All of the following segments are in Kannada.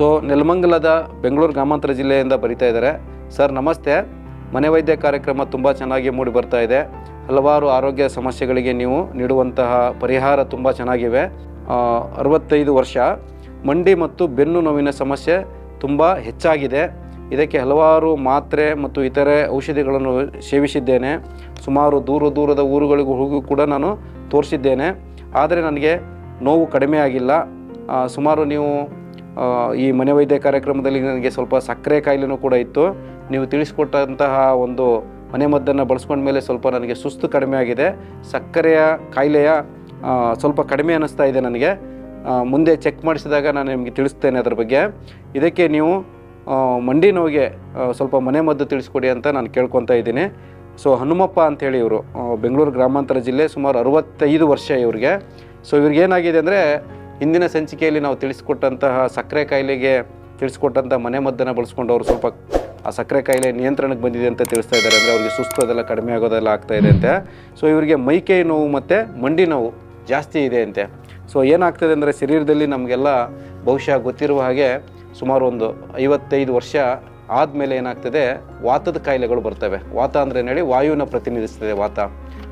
ಸೊ ನೆಲಮಂಗಲದ ಬೆಂಗಳೂರು ಗ್ರಾಮಾಂತರ ಜಿಲ್ಲೆಯಿಂದ ಬರಿತಾ ಇದ್ದಾರೆ. ಸರ್, ನಮಸ್ತೆ. ಮನೆ ವೈದ್ಯ ಕಾರ್ಯಕ್ರಮ ತುಂಬ ಚೆನ್ನಾಗಿ ಮೂಡಿ ಬರ್ತಾ ಇದೆ. ಹಲವಾರು ಆರೋಗ್ಯ ಸಮಸ್ಯೆಗಳಿಗೆ ನೀವು ನೀಡುವಂತಹ ಪರಿಹಾರ ತುಂಬ ಚೆನ್ನಾಗಿವೆ. ಅರವತ್ತೈದು ವರ್ಷ. ಮಂಡಿ ಮತ್ತು ಬೆನ್ನು ನೋವಿನ ಸಮಸ್ಯೆ ತುಂಬ ಹೆಚ್ಚಾಗಿದೆ. ಇದಕ್ಕೆ ಹಲವಾರು ಮಾತ್ರೆ ಮತ್ತು ಇತರೆ ಔಷಧಿಗಳನ್ನು ಸೇವಿಸಿದ್ದೇನೆ. ಸುಮಾರು ದೂರ ದೂರದ ಊರುಗಳಿಗೂ ಹೋಗಿ ಕೂಡ ನಾನು ತೋರಿಸಿದ್ದೇನೆ. ಆದರೆ ನನಗೆ ನೋವು ಕಡಿಮೆ ಆಗಿಲ್ಲ. ಸುಮಾರು ನೀವು ಈ ಮನೆ ವೈದ್ಯ ಕಾರ್ಯಕ್ರಮದಲ್ಲಿ ನನಗೆ ಸ್ವಲ್ಪ ಸಕ್ಕರೆ ಕಾಯಿಲೆನೂ ಕೂಡ ಇತ್ತು. ನೀವು ತಿಳಿಸ್ಕೊಟ್ಟಂತಹ ಒಂದು ಮನೆಮದ್ದನ್ನು ಬಳಸ್ಕೊಂಡ ಮೇಲೆ ಸ್ವಲ್ಪ ನನಗೆ ಸುಸ್ತು ಕಡಿಮೆ ಆಗಿದೆ. ಸಕ್ಕರೆಯ ಕಾಯಿಲೆಯ ಸ್ವಲ್ಪ ಕಡಿಮೆ ಅನ್ನಿಸ್ತಾ ಇದೆ ನನಗೆ. ಮುಂದೆ ಚೆಕ್ ಮಾಡಿಸಿದಾಗ ನಾನು ನಿಮಗೆ ತಿಳಿಸ್ತೇನೆ ಅದರ ಬಗ್ಗೆ. ಇದಕ್ಕೆ ನೀವು ಮಂಡಿ ನೋವಿಗೆ ಸ್ವಲ್ಪ ಸ್ವಲ್ಪ ಮನೆಮದ್ದು ತಿಳಿಸ್ಕೊಡಿ ಅಂತ ನಾನು ಕೇಳ್ಕೊತಾ ಇದ್ದೀನಿ. ಸೊ, ಹನುಮಪ್ಪ ಅಂಥೇಳಿ ಇವರು ಬೆಂಗಳೂರು ಗ್ರಾಮಾಂತರ ಜಿಲ್ಲೆ ಸುಮಾರು ಅರವತ್ತೈದು ವರ್ಷ ಇವರಿಗೆ. ಸೊ ಇವ್ರಿಗೇನಾಗಿದೆ ಅಂದರೆ ಹಿಂದಿನ ಸಂಚಿಕೆಯಲ್ಲಿ ನಾವು ತಿಳಿಸ್ಕೊಟ್ಟಂತಹ ಸಕ್ಕರೆ ಕಾಯಿಲೆಗೆ ತಿಳಿಸ್ಕೊಟ್ಟಂಥ ಮನೆಮದ್ದನ್ನು ಬಳಸ್ಕೊಂಡು ಅವರು ಸ್ವಲ್ಪ ಆ ಸಕ್ಕರೆ ಕಾಯಿಲೆ ನಿಯಂತ್ರಣಕ್ಕೆ ಬಂದಿದೆ ಅಂತ ತಿಳಿಸ್ತಾ ಇದ್ದಾರೆ. ಅಂದರೆ ಅವರಿಗೆ ಸುಸ್ತು ಅದೆಲ್ಲ ಕಡಿಮೆ ಆಗೋದೆಲ್ಲ ಆಗ್ತಾ ಇದೆ ಅಂತೆ. ಸೊ ಇವರಿಗೆ ಮೈಕೈ ನೋವು ಮತ್ತು ಮಂಡಿ ನೋವು ಜಾಸ್ತಿ ಇದೆ ಅಂತೆ. ಸೊ ಏನಾಗ್ತದೆ ಅಂದರೆ ಶರೀರದಲ್ಲಿ ನಮಗೆಲ್ಲ ಬಹುಶಃ ಗೊತ್ತಿರುವ ಹಾಗೆ ಸುಮಾರು ಒಂದು ಐವತ್ತೈದು ವರ್ಷ ಆದಮೇಲೆ ಏನಾಗ್ತದೆ, ವಾತದ ಕಾಯಿಲೆಗಳು ಬರ್ತವೆ. ವಾತ ಅಂದರೆ ಹೇಳಿ ವಾಯುವಿನ ಪ್ರತಿನಿಧಿಸ್ತದೆ ವಾತ.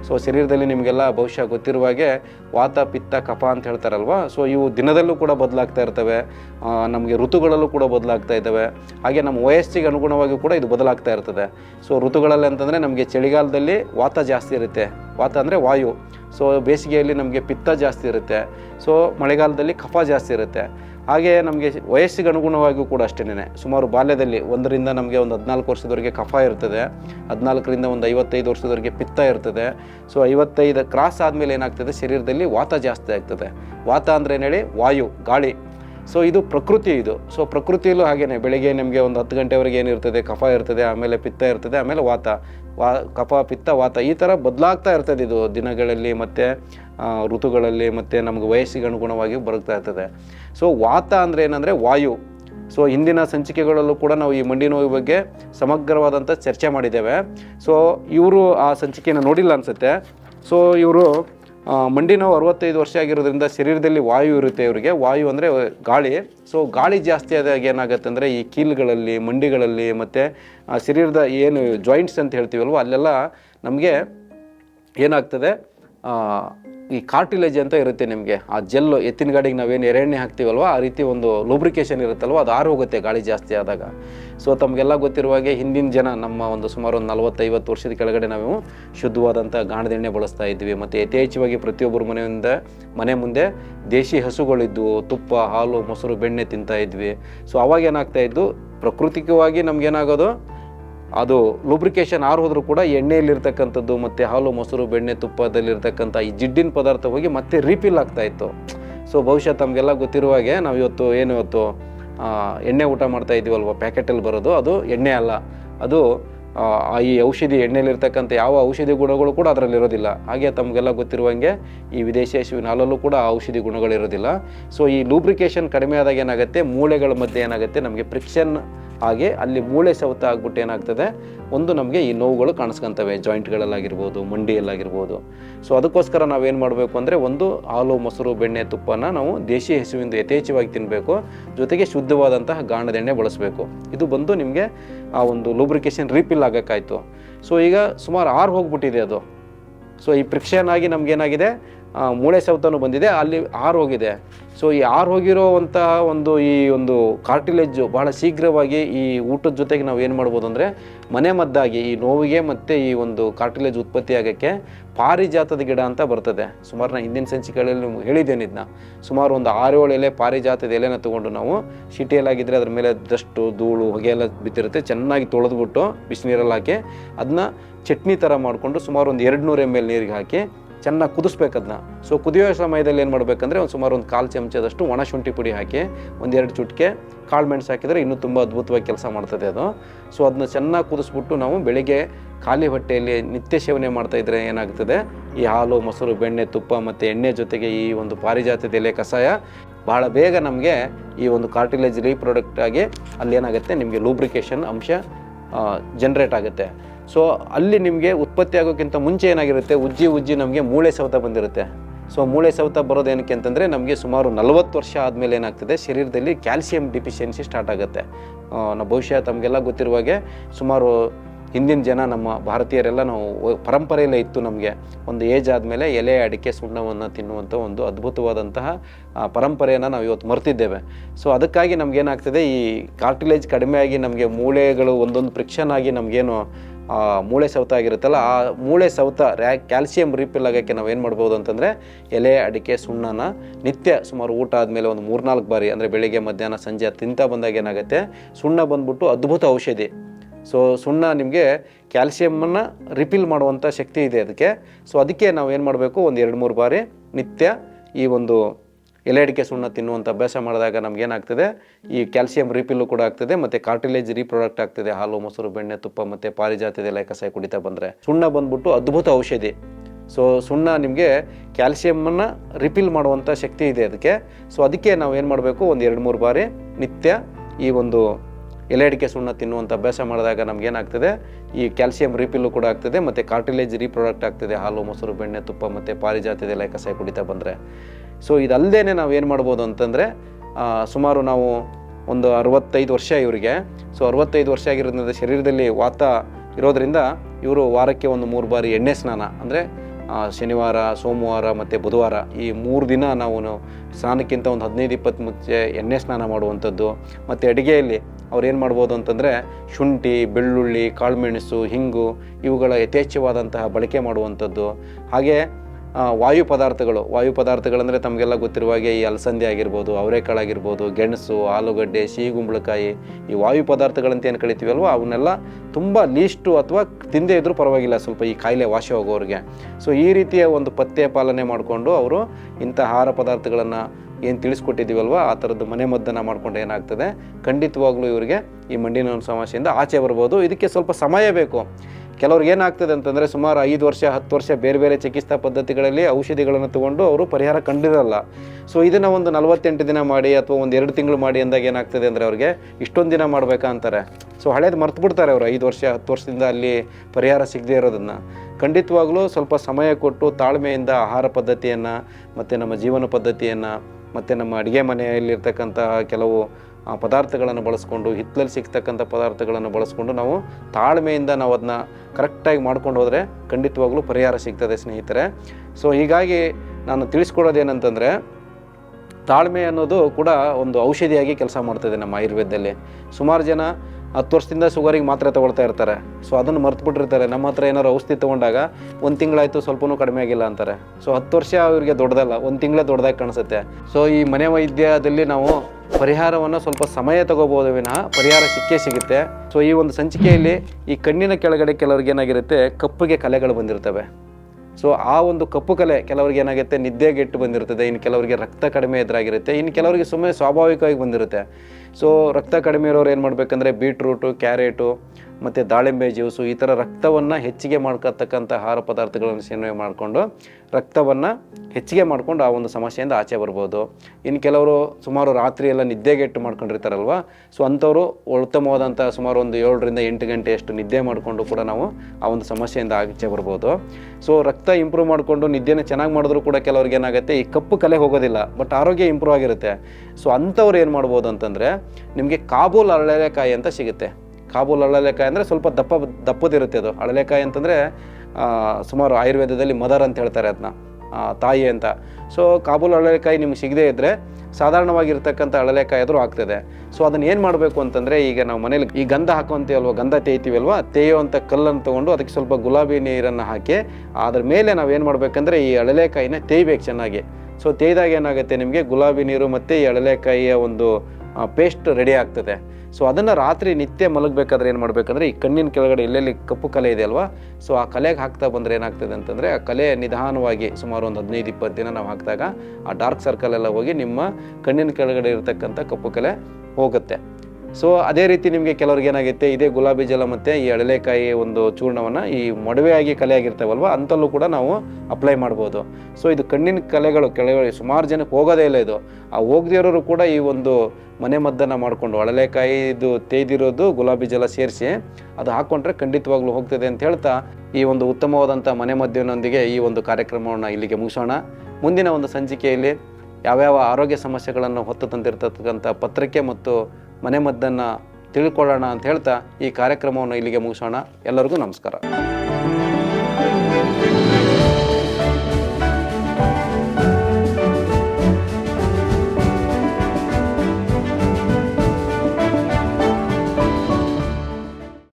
ಸೊ ಶರೀರದಲ್ಲಿ ನಿಮಗೆಲ್ಲ ಬಹುಶಃ ಗೊತ್ತಿರುವ ಹಾಗೆ ವಾತ, ಪಿತ್ತ, ಕಫ ಅಂತ ಹೇಳ್ತಾರಲ್ವ? ಸೊ ಇವು ದಿನದಲ್ಲೂ ಕೂಡ ಬದಲಾಗ್ತಾ ಇರ್ತವೆ. ನಮಗೆ ಋತುಗಳಲ್ಲೂ ಕೂಡ ಬದಲಾಗ್ತಾ ಇದ್ದಾವೆ. ಹಾಗೆ ನಮ್ಮ ವಯಸ್ಸಿಗೆ ಅನುಗುಣವಾಗಿ ಕೂಡ ಇದು ಬದಲಾಗ್ತಾ ಇರ್ತದೆ. ಸೊ ಋತುಗಳಲ್ಲಿ ಅಂತಂದರೆ ನಮಗೆ ಚಳಿಗಾಲದಲ್ಲಿ ವಾತ ಜಾಸ್ತಿ ಇರುತ್ತೆ. ವಾತ ಅಂದರೆ ವಾಯು. ಸೊ ಬೇಸಿಗೆಯಲ್ಲಿ ನಮಗೆ ಪಿತ್ತ ಜಾಸ್ತಿ ಇರುತ್ತೆ. ಸೊ ಮಳೆಗಾಲದಲ್ಲಿ ಕಫ ಜಾಸ್ತಿ ಇರುತ್ತೆ. ಹಾಗೆ ನಮಗೆ ವಯಸ್ಸಿಗೆ ಅನುಗುಣವಾಗಿಯೂ ಕೂಡ ಅಷ್ಟೇನೆ ಸುಮಾರು ಬಾಲ್ಯದಲ್ಲಿ ಒಂದರಿಂದ ನಮಗೆ ಒಂದು ಹದಿನಾಲ್ಕು ವರ್ಷದವರೆಗೆ ಕಫ ಇರ್ತದೆ. ಹದಿನಾಲ್ಕರಿಂದ ಒಂದು ಐವತ್ತೈದು ವರ್ಷದವರೆಗೆ ಪಿತ್ತ ಇರ್ತದೆ. ಸೊ ಐವತ್ತೈದು ಕ್ರಾಸ್ ಆದಮೇಲೆ ಏನಾಗ್ತದೆ? ಶರೀರದಲ್ಲಿ ವಾತ ಜಾಸ್ತಿ ಆಗ್ತದೆ. ವಾತ ಅಂದರೆ ಏನು ಹೇಳಿ? ವಾಯು, ಗಾಳಿ. ಸೊ ಇದು ಪ್ರಕೃತಿ ಇದು. ಸೊ ಪ್ರಕೃತಿಯಲ್ಲೂ ಹಾಗೇನೆ, ಬೆಳಿಗ್ಗೆ ನಿಮಗೆ ಒಂದು ಹತ್ತು ಗಂಟೆವರೆಗೆ ಏನಿರ್ತದೆ, ಕಫ ಇರ್ತದೆ, ಆಮೇಲೆ ಪಿತ್ತ ಇರ್ತದೆ, ಆಮೇಲೆ ವಾತ. ವಾ, ಕಫ, ಪಿತ್ತ, ವಾತ, ಈ ಥರ ಬದಲಾಗ್ತಾ ಇರ್ತದೆ ಇದು ದಿನಗಳಲ್ಲಿ ಮತ್ತು ಋತುಗಳಲ್ಲಿ ಮತ್ತು ನಮಗೆ ವಯಸ್ಸಿಗೆ ಅನುಗುಣವಾಗಿ ಬರುತ್ತಾ ಇರ್ತದೆ. ಸೊ ವಾತ ಅಂದರೆ ಏನಂದರೆ ವಾಯು. ಸೊ ಹಿಂದಿನ ಸಂಚಿಕೆಗಳಲ್ಲೂ ಕೂಡ ನಾವು ಈ ಮಂಡಿ ನೋವು ಬಗ್ಗೆ ಸಮಗ್ರವಾದಂಥ ಚರ್ಚೆ ಮಾಡಿದ್ದೇವೆ. ಸೊ ಇವರು ಆ ಸಂಚಿಕೆಯನ್ನು ನೋಡಿಲ್ಲ ಅನಿಸುತ್ತೆ. ಸೊ ಇವರು ಮಂಡಿ ನೋವು ಅರವತ್ತೈದು ವರ್ಷ ಆಗಿರೋದ್ರಿಂದ ಶರೀರದಲ್ಲಿ ವಾಯು ಇರುತ್ತೆ ಇವರಿಗೆ. ವಾಯು ಅಂದರೆ ಗಾಳಿ. ಸೊ ಗಾಳಿ ಜಾಸ್ತಿ ಆದಾಗ ಏನಾಗುತ್ತೆ ಅಂದರೆ ಈ ಕೀಲುಗಳಲ್ಲಿ, ಮಂಡಿಗಳಲ್ಲಿ ಮತ್ತು ಶರೀರದ ಏನು ಜಾಯಿಂಟ್ಸ್ ಅಂತ ಹೇಳ್ತೀವಲ್ವ, ಅಲ್ಲೆಲ್ಲ ನಮಗೆ ಏನಾಗ್ತದೆ? ಈ ಕಾರ್ಟಿಲೇಜ್ ಅಂತ ಇರುತ್ತೆ ನಿಮಗೆ. ಆ ಜೆಲ್ಲು ಎತ್ತಿನ ಗಾಡಿಗೆ ನಾವೇನು ಎರೆಣ್ಣೆ ಹಾಕ್ತೀವಲ್ವ? ಆ ರೀತಿ ಒಂದು ಲೂಬ್ರಿಕೇಶನ್ ಇರುತ್ತಲ್ವ? ಅದು ಆರು ಹೋಗುತ್ತೆ ಗಾಳಿ ಜಾಸ್ತಿ ಆದಾಗ. ಸೊ ತಮಗೆಲ್ಲ ಗೊತ್ತಿರುವ ಹಾಗೆ ಹಿಂದಿನ ಜನ ನಮ್ಮ ಒಂದು ಸುಮಾರು ಒಂದು ನಲವತ್ತೈವತ್ತು ವರ್ಷದ ಕೆಳಗಡೆ ನಾವು ಶುದ್ಧವಾದಂಥ ಗಾಣದೆಣ್ಣೆ ಬಳಸ್ತಾ ಇದ್ವಿ. ಮತ್ತು ಯಥೇಚ್ಛವಾಗಿ ಪ್ರತಿಯೊಬ್ಬರ ಮನೆಯಿಂದ, ಮನೆ ಮುಂದೆ ದೇಶಿ ಹಸುಗಳಿದ್ವು ತುಪ್ಪ, ಹಾಲು, ಮೊಸರು, ಬೆಣ್ಣೆ ತಿಂತಾ ಇದ್ವಿ. ಸೊ ಅವಾಗ ಏನಾಗ್ತಾ ಇದ್ದು, ಪ್ರಕೃತಿಕವಾಗಿ ನಮಗೇನಾಗೋದು ಅದು ಲೂಬ್ರಿಕೇಶನ್ ಆರೋದ್ರೂ ಕೂಡ ಎಣ್ಣೆಯಲ್ಲಿರ್ತಕ್ಕಂಥದ್ದು ಮತ್ತು ಹಾಲು, ಮೊಸರು, ಬೆಣ್ಣೆ ತುಪ್ಪದಲ್ಲಿರ್ತಕ್ಕಂಥ ಈ ಜಿಡ್ಡಿನ ಪದಾರ್ಥ ಹೋಗಿ ಮತ್ತೆ ರೀಫಿಲ್ ಆಗ್ತಾ ಇತ್ತು. ಸೊ ಬಹುಶಃ ತಮಗೆಲ್ಲ ಗೊತ್ತಿರುವ ಹಾಗೆ ನಾವು ಇವತ್ತು ಏನು ಇವತ್ತು ಎಣ್ಣೆ ಊಟ ಮಾಡ್ತಾ ಇದ್ದೀವಲ್ವ? ಪ್ಯಾಕೆಟಲ್ಲಿ ಬರೋದು. ಅದು ಎಣ್ಣೆ ಅಲ್ಲ. ಅದು ಈ ಔಷಧಿ ಎಣ್ಣೆಯಲ್ಲಿರ್ತಕ್ಕಂಥ ಯಾವ ಔಷಧಿ ಗುಣಗಳು ಕೂಡ ಅದರಲ್ಲಿರೋದಿಲ್ಲ. ಹಾಗೆ ತಮಗೆಲ್ಲ ಗೊತ್ತಿರುವಂಗೆ ಈ ವಿದೇಶಿ ಹಸುವಿನ ಹಾಲಲ್ಲೂ ಕೂಡ ಔಷಧಿ ಗುಣಗಳಿರೋದಿಲ್ಲ. ಸೊ ಈ ಲೂಬ್ರಿಕೇಶನ್ ಕಡಿಮೆ ಆದಾಗ ಏನಾಗುತ್ತೆ? ಮೂಳೆಗಳ ಮಧ್ಯೆ ಏನಾಗುತ್ತೆ? ನಮಗೆ ಫ್ರಿಕ್ಷನ್ ಹಾಗೆ ಅಲ್ಲಿ ಮೂಳೆ ಸವೆತ ಆಗ್ಬಿಟ್ಟು ಏನಾಗ್ತದೆ? ಒಂದು ನಮಗೆ ಈ ನೋವುಗಳು ಕಾಣಿಸ್ಕೊಂತವೆ. ಜಾಯಿಂಟ್ಗಳಲ್ಲಾಗಿರ್ಬೋದು, ಮಂಡಿಯಲ್ಲಾಗಿರ್ಬೋದು. ಸೊ ಅದಕ್ಕೋಸ್ಕರ ನಾವೇನು ಮಾಡಬೇಕು ಅಂದರೆ ಒಂದು ಹಾಲು, ಮೊಸರು, ಬೆಣ್ಣೆ, ತುಪ್ಪನ ನಾವು ದೇಶಿ ಹಸುವಿಂದ ಯಥೇಚ್ಛವಾಗಿ ತಿನ್ನಬೇಕು ಜೊತೆಗೆ ಶುದ್ಧವಾದಂತಹ ಗಾಣದೆಣ್ಣೆ ಬಳಸಬೇಕು. ಇದು ಬಂದು ನಿಮಗೆ ಆ ಒಂದು ಲೂಬ್ರಿಕೇಶನ್ ರೀಪಿಲ್ ಆಗೋಕ್ಕಾಯ್ತು. ಸೊ ಈಗ ಸುಮಾರು ಆರು ಹೋಗ್ಬಿಟ್ಟಿದೆ ಅದು. ಸೊ ಈ ಪ್ರಿಕ್ಷನ್ ಆಗಿ ನಮಗೇನಾಗಿದೆ? ಮೂಳೆ ಸೌತನು ಬಂದಿದೆ, ಅಲ್ಲಿ ಆರು ಹೋಗಿದೆ. ಸೊ ಈ ಆರು ಹೋಗಿರೋವಂತಹ ಒಂದು ಈ ಒಂದು ಕಾರ್ಟಿಲೇಜು ಬಹಳ ಶೀಘ್ರವಾಗಿ ಈ ಊಟದ ಜೊತೆಗೆ ನಾವು ಏನು ಮಾಡ್ಬೋದು ಅಂದರೆ, ಮನೆ ಮದ್ದಾಗಿ ಈ ನೋವಿಗೆ ಮತ್ತು ಈ ಒಂದು ಕಾರ್ಟಿಲೇಜ್ ಉತ್ಪತ್ತಿ ಆಗೋಕ್ಕೆ ಪಾರಿಜಾತದ ಗಿಡ ಅಂತ ಬರ್ತದೆ. ಸುಮಾರು ನಾನು ಹಿಂದಿನ ಸಂಚಿಕೆಗಳಲ್ಲಿ ನಿಮ್ಗೆ ಹೇಳಿದ್ದೇನೆ ಇದನ್ನ ಸುಮಾರು ಒಂದು ಆರೇಳು ಎಲೆ ಪಾರಿಜಾತದ ಎಲೆನ ತೊಗೊಂಡು ನಾವು ಶಿಟಿಯಲ್ಲಾಗಿದ್ದರೆ ಅದ್ರ ಮೇಲೆ ದಷ್ಟು, ಧೂಳು ಹೊಗೆ ಎಲ್ಲ ಬಿದ್ದಿರುತ್ತೆ. ಚೆನ್ನಾಗಿ ತೊಳೆದ್ಬಿಟ್ಟು ಬಿಸಿನೀರಲ್ಲಿ ಹಾಕಿ ಅದನ್ನ ಚಟ್ನಿ ಥರ ಮಾಡಿಕೊಂಡು ಸುಮಾರು ಒಂದು ಎರಡು ನೂರು ಎಂ ಎಲ್ ನೀರಿಗೆ ಹಾಕಿ ಚೆನ್ನಾಗಿ ಕುದಿಸ್ಬೇಕದನ್ನ ಸೊ ಕುದಿಯೋ ಸಮಯದಲ್ಲಿ ಏನು ಮಾಡಬೇಕಂದ್ರೆ ಒಂದು ಸುಮಾರು ಒಂದು ಕಾಲು ಚಮಚದಷ್ಟು ಒಣ ಶುಂಠಿ ಪುಡಿ ಹಾಕಿ ಒಂದೆರಡು ಚುಟ್ಕೆ ಕಾಳು ಮೆಣಸು ಹಾಕಿದರೆ ಇನ್ನೂ ತುಂಬ ಅದ್ಭುತವಾಗಿ ಕೆಲಸ ಮಾಡ್ತದೆ ಅದು. ಸೊ ಅದನ್ನ ಚೆನ್ನಾಗಿ ಕುದಿಸ್ಬಿಟ್ಟು ನಾವು ಬೆಳಿಗ್ಗೆ ಖಾಲಿ ಹೊಟ್ಟೆಯಲ್ಲಿ ನಿತ್ಯ ಸೇವನೆ ಮಾಡ್ತಾ ಇದ್ರೆ ಏನಾಗ್ತದೆ? ಈ ಹಾಲು, ಮೊಸರು, ಬೆಣ್ಣೆ, ತುಪ್ಪ ಮತ್ತು ಎಣ್ಣೆ ಜೊತೆಗೆ ಈ ಒಂದು ಪಾರಿಜಾತದ ಎಲೆ ಕಷಾಯ ಭಾಳ ಬೇಗ ನಮಗೆ ಈ ಒಂದು ಕಾರ್ಟಿಲೇಜ್ ರೀಪ್ರೊಡಕ್ಟ್ ಆಗಿ ಅಲ್ಲಿ ಏನಾಗುತ್ತೆ? ನಿಮಗೆ ಲೂಬ್ರಿಕೇಶನ್ ಅಂಶ ಜನ್ರೇಟ್ ಆಗುತ್ತೆ. ಸೊ ಅಲ್ಲಿ ನಿಮಗೆ ಉತ್ಪತ್ತಿ ಆಗೋಕ್ಕಿಂತ ಮುಂಚೆ ಏನಾಗಿರುತ್ತೆ? ಉಜ್ಜಿ ಉಜ್ಜಿ ನಮಗೆ ಮೂಳೆ ಸೌತ ಬಂದಿರುತ್ತೆ. ಸೊ ಮೂಳೆ ಸವೆತ ಬರೋದೇನಕ್ಕೆ ಅಂತಂದರೆ, ನಮಗೆ ಸುಮಾರು ನಲವತ್ತು ವರ್ಷ ಆದಮೇಲೆ ಏನಾಗ್ತದೆ? ಶರೀರದಲ್ಲಿ ಕ್ಯಾಲ್ಸಿಯಂ ಡಿಫಿಷಿಯನ್ಸಿ ಸ್ಟಾರ್ಟ್ ಆಗುತ್ತೆ. ನಾವು ಬಹುಶಃ ತಮಗೆಲ್ಲ ಗೊತ್ತಿರುವ ಹಾಗೆ ಸುಮಾರು ಹಿಂದಿನ ಜನ ನಮ್ಮ ಭಾರತೀಯರೆಲ್ಲ ನಾವು ಪರಂಪರೆಯಲ್ಲೇ ಇತ್ತು ನಮಗೆ. ಒಂದು ಏಜ್ ಆದಮೇಲೆ ಎಲೆ, ಅಡಿಕೆ, ಸುಣ್ಣವನ್ನು ತಿನ್ನುವಂಥ ಒಂದು ಅದ್ಭುತವಾದಂತಹ ಪರಂಪರೆಯನ್ನು ನಾವು ಇವತ್ತು ಮರ್ತಿದ್ದೇವೆ. ಸೊ ಅದಕ್ಕಾಗಿ ನಮಗೇನಾಗ್ತದೆ ಈ ಕಾರ್ಟಿಲೇಜ್ ಕಡಿಮೆಯಾಗಿ ನಮಗೆ ಮೂಳೆಗಳು ಒಂದೊಂದು ಫ್ರಿಕ್ಷನ್ ಆಗಿ ನಮಗೇನು ಮೂಳೆ ಸೌತ ಆಗಿರುತ್ತಲ್ಲ, ಆ ಮೂಳೆ ಸೌತ ರ್ಯಾ ಕ್ಯಾಲ್ಸಿಯಂ ರೀಫಿಲ್ ಆಗೋಕ್ಕೆ ನಾವು ಏನು ಮಾಡ್ಬೋದು ಅಂತಂದರೆ, ಎಲೆ, ಅಡಿಕೆ, ಸುಣ್ಣನ ನಿತ್ಯ ಸುಮಾರು ಊಟ ಆದಮೇಲೆ ಒಂದು ಮೂರ್ನಾಲ್ಕು ಬಾರಿ, ಅಂದರೆ ಬೆಳಿಗ್ಗೆ, ಮಧ್ಯಾಹ್ನ, ಸಂಜೆ ತಿಂತಾ ಬಂದಾಗ ಏನಾಗುತ್ತೆ, ಸುಣ್ಣ ಬಂದ್ಬಿಟ್ಟು ಅದ್ಭುತ ಔಷಧಿ. ಸೊ ಸುಣ್ಣ ನಿಮಗೆ ಕ್ಯಾಲ್ಸಿಯಮನ್ನು ರಿಪಿಲ್ ಮಾಡುವಂಥ ಶಕ್ತಿ ಇದೆ ಅದಕ್ಕೆ. ಸೊ ಅದಕ್ಕೆ ನಾವು ಏನು ಮಾಡಬೇಕು? ಒಂದು ಎರಡು ಮೂರು ಬಾರಿ ನಿತ್ಯ ಈ ಒಂದು ಎಲೆ ಅಡಿಕೆ ಸುಣ್ಣ ತಿನ್ನುವಂಥ ಅಭ್ಯಾಸ ಮಾಡಿದಾಗ ನಮಗೇನಾಗ್ತದೆ ಈ ಕ್ಯಾಲ್ಸಿಯಂ ರಿಪಿಲ್ಲು ಕೂಡ ಆಗ್ತದೆ, ಮತ್ತು ಕಾರ್ಟಿಲೇಜ್ ರೀಪ್ರೊಡಕ್ಟ್ ಆಗ್ತದೆ. ಹಾಲು, ಮೊಸರು, ಬೆಣ್ಣೆ, ತುಪ್ಪ, ಮತ್ತು ಪಾರಿಜಾತದೆಲ್ಲ ಕಸಾಯಿ ಕುಡಿತಾ ಬಂದರೆ. ಸುಣ್ಣ ಬಂದ್ಬಿಟ್ಟು ಅದ್ಭುತ ಔಷಧಿ. ಸೊ ಸುಣ್ಣ ನಿಮಗೆ ಕ್ಯಾಲ್ಸಿಯಮನ್ನು ರಿಪಿಲ್ ಮಾಡುವಂಥ ಶಕ್ತಿ ಇದೆ ಅದಕ್ಕೆ. ಸೊ ಅದಕ್ಕೆ ನಾವು ಏನು ಮಾಡಬೇಕು? ಒಂದು ಎರಡು ಮೂರು ಬಾರಿ ನಿತ್ಯ ಈ ಒಂದು ಎಲೆ ಅಡಿಕೆ ಸುಣ್ಣ ತಿನ್ನುವಂಥ ಅಭ್ಯಾಸ ಮಾಡಿದಾಗ ನಮಗೇನಾಗ್ತದೆ, ಈ ಕ್ಯಾಲ್ಸಿಯಂ ರೀಪಿಲ್ಲು ಕೂಡ ಆಗ್ತದೆ, ಮತ್ತು ಕಾರ್ಟಿಲೇಜ್ ರೀಪ್ರೊಡಕ್ಟ್ ಆಗ್ತದೆ, ಹಾಲು, ಮೊಸರು, ಬೆಣ್ಣೆ, ತುಪ್ಪ, ಮತ್ತು ಪಾರಿಜಾತದೆಲ್ಲ ಕಸಾಯಿ ಕುಡಿತಾ ಬಂದರೆ. ಸೊ ಇದಲ್ಲದೆ ನಾವು ಏನು ಮಾಡ್ಬೋದು ಅಂತಂದರೆ ಸುಮಾರು ನಾವು ಒಂದು ಅರವತ್ತೈದು ವರ್ಷ ಇವರಿಗೆ. ಸೊ ಅರವತ್ತೈದು ವರ್ಷ ಆಗಿರೋದ್ರಿಂದ ಶರೀರದಲ್ಲಿ ವಾತ ಇರೋದರಿಂದ ಇವರು ವಾರಕ್ಕೆ ಒಂದು ಮೂರು ಬಾರಿ ಎಣ್ಣೆ ಸ್ನಾನ, ಅಂದರೆ ಶನಿವಾರ, ಸೋಮವಾರ, ಮತ್ತು ಬುಧವಾರ ಈ ಮೂರು ದಿನ ನಾವು ಸ್ನಾನಕ್ಕಿಂತ ಒಂದು ಹದಿನೈದು, ಇಪ್ಪತ್ತು ಮುಂಚೆ ಎಣ್ಣೆ ಸ್ನಾನ ಮಾಡುವಂಥದ್ದು. ಮತ್ತು ಅಡುಗೆಯಲ್ಲಿ ಅವ್ರು ಏನು ಮಾಡ್ಬೋದು ಅಂತಂದರೆ ಶುಂಠಿ, ಬೆಳ್ಳುಳ್ಳಿ, ಕಾಳುಮೆಣಸು, ಹಿಂಗು ಇವುಗಳ ಯಥೇಚ್ಛವಾದಂತಹ ಬಳಕೆ ಮಾಡುವಂಥದ್ದು. ಹಾಗೆ ವಾಯು ಪದಾರ್ಥಗಳು. ವಾಯು ಪದಾರ್ಥಗಳಂದರೆ ತಮಗೆಲ್ಲ ಗೊತ್ತಿರುವ ಹಾಗೆ ಈ ಅಲಸಂದೆ ಆಗಿರ್ಬೋದು, ಅವರೆಕಾಳಾಗಿರ್ಬೋದು, ಗೆಣಸು, ಆಲೂಗಡ್ಡೆ, ಸಿಹಿ ಗುಂಬಳಕಾಯಿ ಈ ವಾಯು ಪದಾರ್ಥಗಳಂತ ಏನು ಕಳಿತೀವಲ್ವ, ಅವನ್ನೆಲ್ಲ ತುಂಬ ಲೀಸ್ಟು ಅಥವಾ ತಿಂದೇ ಇದ್ದರೂ ಪರವಾಗಿಲ್ಲ, ಸ್ವಲ್ಪ ಈ ಕಾಯಿಲೆ ವಾಸಿ ಹೋಗೋರಿಗೆ ಸೊ, ಈ ರೀತಿಯ ಒಂದು ಪಥ್ಯ ಪಾಲನೆ ಮಾಡಿಕೊಂಡು ಅವರು ಇಂಥ ಆಹಾರ ಪದಾರ್ಥಗಳನ್ನು ಏನು ತಿಳಿಸ್ಕೊಟ್ಟಿದ್ದೀವಲ್ವ? ಆ ಥರದ್ದು ಮನೆ ಮದ್ದನ್ನು ಮಾಡಿಕೊಂಡು ಏನಾಗ್ತದೆ? ಖಂಡಿತವಾಗ್ಲೂ ಇವರಿಗೆ ಈ ಮಂಡಿ ನೋವು ಸಮಸ್ಯೆಯಿಂದ ಆಚೆ ಬರ್ಬೋದು. ಇದಕ್ಕೆ ಸ್ವಲ್ಪ ಸಮಯ ಬೇಕು. ಕೆಲವ್ರಿಗೆ ಏನಾಗ್ತದೆ ಅಂತಂದರೆ ಸುಮಾರು ಐದು ವರ್ಷ, ಹತ್ತು ವರ್ಷ ಬೇರೆ ಬೇರೆ ಚಿಕಿತ್ಸಾ ಪದ್ಧತಿಗಳಲ್ಲಿ ಔಷಧಿಗಳನ್ನು ತಗೊಂಡು ಅವರು ಪರಿಹಾರ ಕಂಡಿರಲ್ಲ. ಸೊ ಇದನ್ನು ಒಂದು ನಲವತ್ತೆಂಟು ದಿನ ಮಾಡಿ ಅಥವಾ ಒಂದು ಎರಡು ತಿಂಗಳು ಮಾಡಿ ಅಂದಾಗ ಏನಾಗ್ತದೆ ಅಂದರೆ ಅವ್ರಿಗೆ ಇಷ್ಟೊಂದು ದಿನ ಮಾಡಬೇಕಾ ಅಂತಾರೆ. ಸೊ ಹಳೇದು ಮರ್ತು ಬಿಡ್ತಾರೆ ಅವರು ಐದು ವರ್ಷ, ಹತ್ತು ವರ್ಷದಿಂದ ಅಲ್ಲಿ ಪರಿಹಾರ ಸಿಗದೇ ಇರೋದನ್ನು. ಖಂಡಿತವಾಗ್ಲೂ ಸ್ವಲ್ಪ ಸಮಯ ಕೊಟ್ಟು ತಾಳ್ಮೆಯಿಂದ ಆಹಾರ ಪದ್ಧತಿಯನ್ನು ಮತ್ತು ನಮ್ಮ ಜೀವನ ಪದ್ಧತಿಯನ್ನು ಮತ್ತು ನಮ್ಮ ಅಡುಗೆ ಮನೆಯಲ್ಲಿರ್ತಕ್ಕಂತಹ ಕೆಲವು ಪದಾರ್ಥಗಳನ್ನು ಬಳಸ್ಕೊಂಡು, ಹಿತ್ತಲಲ್ಲಿ ಸಿಗ್ತಕ್ಕಂಥ ಪದಾರ್ಥಗಳನ್ನು ಬಳಸ್ಕೊಂಡು ನಾವು ತಾಳ್ಮೆಯಿಂದ ನಾವು ಅದನ್ನ ಕರೆಕ್ಟಾಗಿ ಮಾಡ್ಕೊಂಡು ಹೋದರೆ ಖಂಡಿತವಾಗ್ಲೂ ಪರಿಹಾರ ಸಿಗ್ತದೆ, ಸ್ನೇಹಿತರೆ. ಸೊ ಹೀಗಾಗಿ ನಾನು ತಿಳಿಸ್ಕೊಡೋದೇನಂತಂದರೆ ತಾಳ್ಮೆ ಅನ್ನೋದು ಕೂಡ ಒಂದು ಔಷಧಿಯಾಗಿ ಕೆಲಸ ಮಾಡ್ತದೆ ನಮ್ಮ ಆಯುರ್ವೇದದಲ್ಲಿ. ಸುಮಾರು ಜನ ಹತ್ತು ವರ್ಷದಿಂದ ಶುಗರಿಗೆ ಮಾತ್ರೆ ತೊಗೊಳ್ತಾ ಇರ್ತಾರೆ. ಸೊ ಅದನ್ನು ಮರ್ತುಬಿಟ್ಟಿರ್ತಾರೆ. ನಮ್ಮ ಹತ್ರ ಏನಾರು ಔಷಧಿ ತೊಗೊಂಡಾಗ ಒಂದು ತಿಂಗಳಾಯಿತು ಸ್ವಲ್ಪನೂ ಕಡಿಮೆ ಆಗಿಲ್ಲ ಅಂತಾರೆ. ಸೊ ಹತ್ತು ವರ್ಷ ಅವರಿಗೆ ದೊಡ್ಡದಲ್ಲ, ಒಂದು ತಿಂಗಳೇ ದೊಡ್ಡದಾಗಿ ಕಾಣಿಸುತ್ತೆ. ಸೊ ಈ ಮನೆ ವೈದ್ಯದಲ್ಲಿ ನಾವು ಪರಿಹಾರವನ್ನು ಸ್ವಲ್ಪ ಸಮಯ ತಗೋಬೋದು ವಿನಃ ಪರಿಹಾರ ಸಿಕ್ಕೇ ಸಿಗುತ್ತೆ. ಸೊ ಈ ಒಂದು ಸಂಚಿಕೆಯಲ್ಲಿ ಈ ಕಣ್ಣಿನ ಕೆಳಗಡೆ ಕೆಲವ್ರಿಗೆ ಏನಾಗಿರುತ್ತೆ, ಕಪ್ಪುಗೆ ಕಲೆಗಳು ಬಂದಿರ್ತವೆ. ಸೊ ಆ ಒಂದು ಕಪ್ಪು ಕಲೆ ಕೆಲವರಿಗೆ ಏನಾಗುತ್ತೆ, ನಿದ್ದೆಗೆಟ್ಟು ಬಂದಿರುತ್ತದೆ ಇನ್ನು ಕೆಲವರಿಗೆ ರಕ್ತ ಕಡಿಮೆ ಎದುರಾಗಿರುತ್ತೆ ಇನ್ನು ಕೆಲವರಿಗೆ ಸುಮ್ಮನೆ ಸ್ವಾಭಾವಿಕವಾಗಿ ಬಂದಿರುತ್ತೆ. ಸೊ ರಕ್ತ ಕಡಿಮೆ ಇರೋರು ಏನು ಮಾಡಬೇಕಂದ್ರೆ ಬೀಟ್ರೂಟು ಕ್ಯಾರೆಟು ಮತ್ತು ದಾಳಿಂಬೆ ಜ್ಯೂಸು ಈ ಥರ ರಕ್ತವನ್ನು ಹೆಚ್ಚಿಗೆ ಮಾಡ್ಕೊತಕ್ಕಂಥ ಆಹಾರ ಪದಾರ್ಥಗಳನ್ನು ಸೇವನೆ ಮಾಡಿಕೊಂಡು ರಕ್ತವನ್ನು ಹೆಚ್ಚಿಗೆ ಮಾಡಿಕೊಂಡು ಆ ಒಂದು ಸಮಸ್ಯೆಯಿಂದ ಆಚೆ ಬರ್ಬೋದು. ಇನ್ನು ಕೆಲವರು ಸುಮಾರು ರಾತ್ರಿ ಎಲ್ಲ ನಿದ್ದೆಗೆಟ್ಟು ಮಾಡ್ಕೊಂಡಿರ್ತಾರಲ್ವ? ಸೊ ಅಂಥವರು ಉತ್ತಮವಾದಂಥ ಸುಮಾರು ಒಂದು ಏಳರಿಂದ ಎಂಟು ಗಂಟೆಯಷ್ಟು ನಿದ್ದೆ ಮಾಡಿಕೊಂಡು ಕೂಡ ನಾವು ಆ ಒಂದು ಸಮಸ್ಯೆಯಿಂದ ಆಚೆ ಬರ್ಬೋದು. ಸೊ ರಕ್ತ ಇಂಪ್ರೂವ್ ಮಾಡಿಕೊಂಡು ನಿದ್ದೆನ ಚೆನ್ನಾಗಿ ಮಾಡಿದ್ರು ಕೂಡ ಕೆಲವ್ರಿಗೆ ಏನಾಗುತ್ತೆ, ಈ ಕಪ್ಪು ಕಲೆ ಹೋಗೋದಿಲ್ಲ ಬಟ್ ಆರೋಗ್ಯ ಇಂಪ್ರೂವ್ ಆಗಿರುತ್ತೆ. ಸೊ ಅಂಥವ್ರು ಏನು ಮಾಡ್ಬೋದು ಅಂತಂದರೆ ನಿಮಗೆ ಕಾಬೂಲ್ ಅರಳೆಕಾಯಿ ಅಂತ ಸಿಗುತ್ತೆ. ಕಾಬೂಲ್ ಅಳಲೆಕಾಯಿ ಅಂದರೆ ಸ್ವಲ್ಪ ದಪ್ಪ, ದಪ್ಪದಿರುತ್ತೆ ಅದು. ಅಳಲೆಕಾಯಿ ಅಂತಂದರೆ ಸುಮಾರು ಆಯುರ್ವೇದದಲ್ಲಿ ಮದರ್ ಅಂತ ಹೇಳ್ತಾರೆ ಅದನ್ನ ತಾಯಿ ಅಂತ. ಸೊ ಕಾಬೂಲ್ ಅಳಲೆಕಾಯಿ ನಿಮ್ಗೆ ಸಿಗದೇ ಇದ್ದರೆ ಸಾಧಾರಣವಾಗಿರ್ತಕ್ಕಂಥ ಅಳಲೆಕಾಯಿ ಆದರೂ ಆಗ್ತದೆ. ಸೊ ಅದನ್ನು ಏನು ಮಾಡಬೇಕು ಅಂತಂದರೆ, ಈಗ ನಾವು ಮನೇಲಿ ಈ ಗಂಧ ಹಾಕುವಂತೀವಲ್ವ ಗಂಧ ತೇಯ್ತೀವಲ್ವ ತೇಯುವಂಥ ಕಲ್ಲನ್ನು ತೊಗೊಂಡು ಅದಕ್ಕೆ ಸ್ವಲ್ಪ ಗುಲಾಬಿ ನೀರನ್ನು ಹಾಕಿ, ಅದ್ರ ಮೇಲೆ ನಾವು ಏನು ಮಾಡಬೇಕಂದ್ರೆ ಈ ಅಳಲೆಕಾಯಿನ ತೇಯ್ಬೇಕು ಚೆನ್ನಾಗಿ. ಸೊ ತೇಯ್ದಾಗ ಏನಾಗುತ್ತೆ ನಿಮಗೆ, ಗುಲಾಬಿ ನೀರು ಮತ್ತು ಈ ಅಳಲೆಕಾಯಿಯ ಒಂದು ಪೇಸ್ಟ್ ರೆಡಿ ಆಗ್ತದೆ. ಸೊ ಅದನ್ನು ರಾತ್ರಿ ನಿತ್ಯ ಮಲಗಬೇಕಾದ್ರೆ ಏನು ಮಾಡಬೇಕಂದ್ರೆ, ಈ ಕಣ್ಣಿನ ಕೆಳಗಡೆ ಎಲ್ಲೆಲ್ಲಿ ಕಪ್ಪು ಕಲೆ ಇದೆ ಅಲ್ವಾ ಸೊ ಆ ಕಲೆಗೆ ಹಾಕ್ತಾ ಬಂದರೆ ಏನಾಗ್ತದೆ ಅಂತಂದರೆ, ಆ ಕಲೆ ನಿಧಾನವಾಗಿ ಸುಮಾರು ಒಂದು ಹದಿನೈದು, ಇಪ್ಪತ್ತು ದಿನ ನಾವು ಹಾಕಿದಾಗ, ಆ ಡಾರ್ಕ್ ಸರ್ಕಲ್ ಎಲ್ಲ ಹೋಗಿ ನಿಮ್ಮ ಕಣ್ಣಿನ ಕೆಳಗಡೆ ಇರತಕ್ಕಂಥ ಕಪ್ಪು ಕಲೆ ಹೋಗುತ್ತೆ. ಸೊ ಅದೇ ರೀತಿ ನಿಮಗೆ ಕೆಲವ್ರಿಗೆ ಏನಾಗುತ್ತೆ ಇದೇ ಗುಲಾಬಿ ಜಲ ಮತ್ತು ಈ ಅಳಲೆಕಾಯಿ ಒಂದು ಚೂರ್ಣವನ್ನು ಈ ಮೊಡವೆಯಾಗಿ ಕಲೆ ಆಗಿರ್ತಾವಲ್ವ ಅಂತಲ್ಲೂ ಕೂಡ ನಾವು ಅಪ್ಲೈ ಮಾಡ್ಬೋದು. ಸೊ ಇದು ಕಣ್ಣಿನ ಕಲೆಗಳು, ಕೆಳಗಡೆ ಸುಮಾರು ಜನಕ್ಕೆ ಹೋಗೋದೇ ಇಲ್ಲ ಇದು. ಆ ಹೋಗದೇ ಇರೋರು ಕೂಡ ಈ ಒಂದು ಮನೆ ಮದ್ದನ್ನು ಮಾಡಿಕೊಂಡು ಅಳಲೆಕಾಯಿ ಇದು ತೇದಿರೋದು ಗುಲಾಬಿ ಜಲ ಸೇರಿಸಿ ಅದು ಹಾಕ್ಕೊಂಡ್ರೆ ಖಂಡಿತವಾಗ್ಲೂ ಹೋಗ್ತದೆ ಅಂತ ಹೇಳ್ತಾ ಈ ಒಂದು ಉತ್ತಮವಾದಂಥ ಮನೆ ಮದ್ದಿನೊಂದಿಗೆ ಈ ಒಂದು ಕಾರ್ಯಕ್ರಮವನ್ನು ಇಲ್ಲಿಗೆ ಮುಗಿಸೋಣ. ಮುಂದಿನ ಒಂದು ಸಂಚಿಕೆಯಲ್ಲಿ ಯಾವ್ಯಾವ ಆರೋಗ್ಯ ಸಮಸ್ಯೆಗಳನ್ನು ಹೊತ್ತು ತಂದಿರತಕ್ಕಂಥ ಪತ್ರಿಕೆ ಮತ್ತು ಮನೆ ಮದ್ದನ್ನು ತಿಳ್ಕೊಳ್ಳೋಣ ಅಂತ ಹೇಳ್ತಾ ಈ ಕಾರ್ಯಕ್ರಮವನ್ನು ಇಲ್ಲಿಗೆ ಮುಗಿಸೋಣ. ಎಲ್ಲರಿಗೂ ನಮಸ್ಕಾರ.